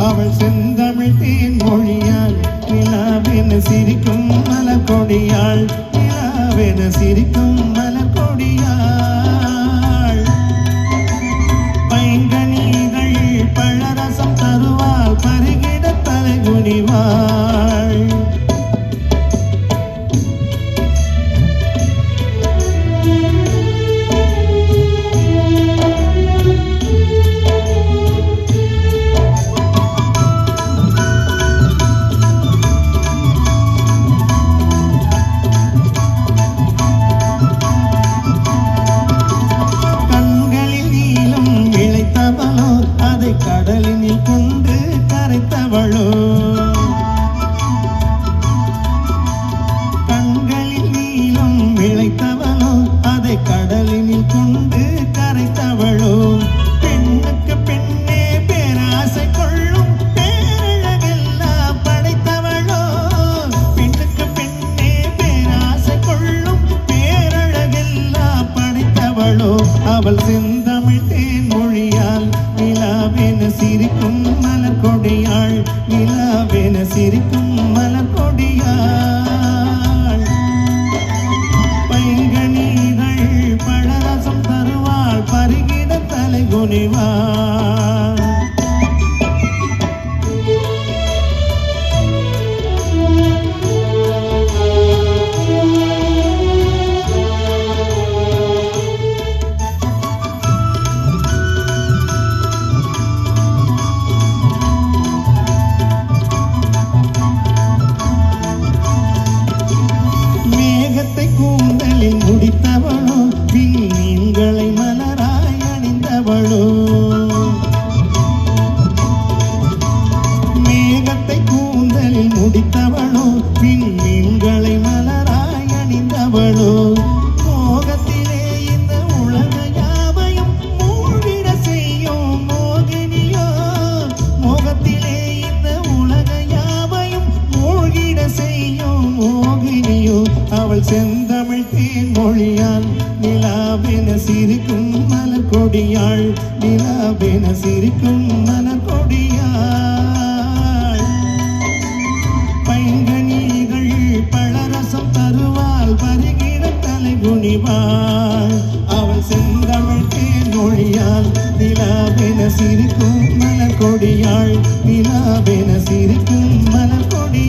அவள் செந்தமிழ் தேன் மொழியாள் நிலாவென சிரிக்கும் மலக்கொடியாள் நிலாவென சிரிக்கும் மலக்கொடியாள் கொடியாள் கொண்டு கரைத்தவளோ? கண்களில் நீலம் இழைத்தவளோ அதை கடலினில் கொண்டு கரைத்தவளோ? பெண்ணுக்கு பெண்ணே பேராசை கொள்ளும் பேரழகெல்லாம் படைத்தவளோ? பெண்ணுக்கு பெண்ணே பேராசை கொள்ளும் பேரழகெல்லாம் படைத்தவளோ? அவள் செந்தமிழ் தேன் மொழியால் நிலாவென சிரிக்கும் சிரிப்பு முடித்தவளோ விண்மீன்களை மலராய் அணிந்தவளோ மோகத்திலே இந்த உலக யாவையும் மூழ்கிட செய்யும் மோகினியோ? மோகத்திலே இந்த உலக யாவையும் மூழ்கிட செய்யும் மோகினியோ? அவள் செந்தமிழ் தேன் மொழியால் நிலாவென சிரிக்கும் மலர் கொடியாள் நிலாவென சிரிக்கும் மலர் கொடியாள் குனிவாள் அவள் செந்தமிழ் தேர்மொழியால் நிலாவென சிரிக்கும் மலர் கொடியாள் நிலாவென சிரிக்கும் மலர் கொடி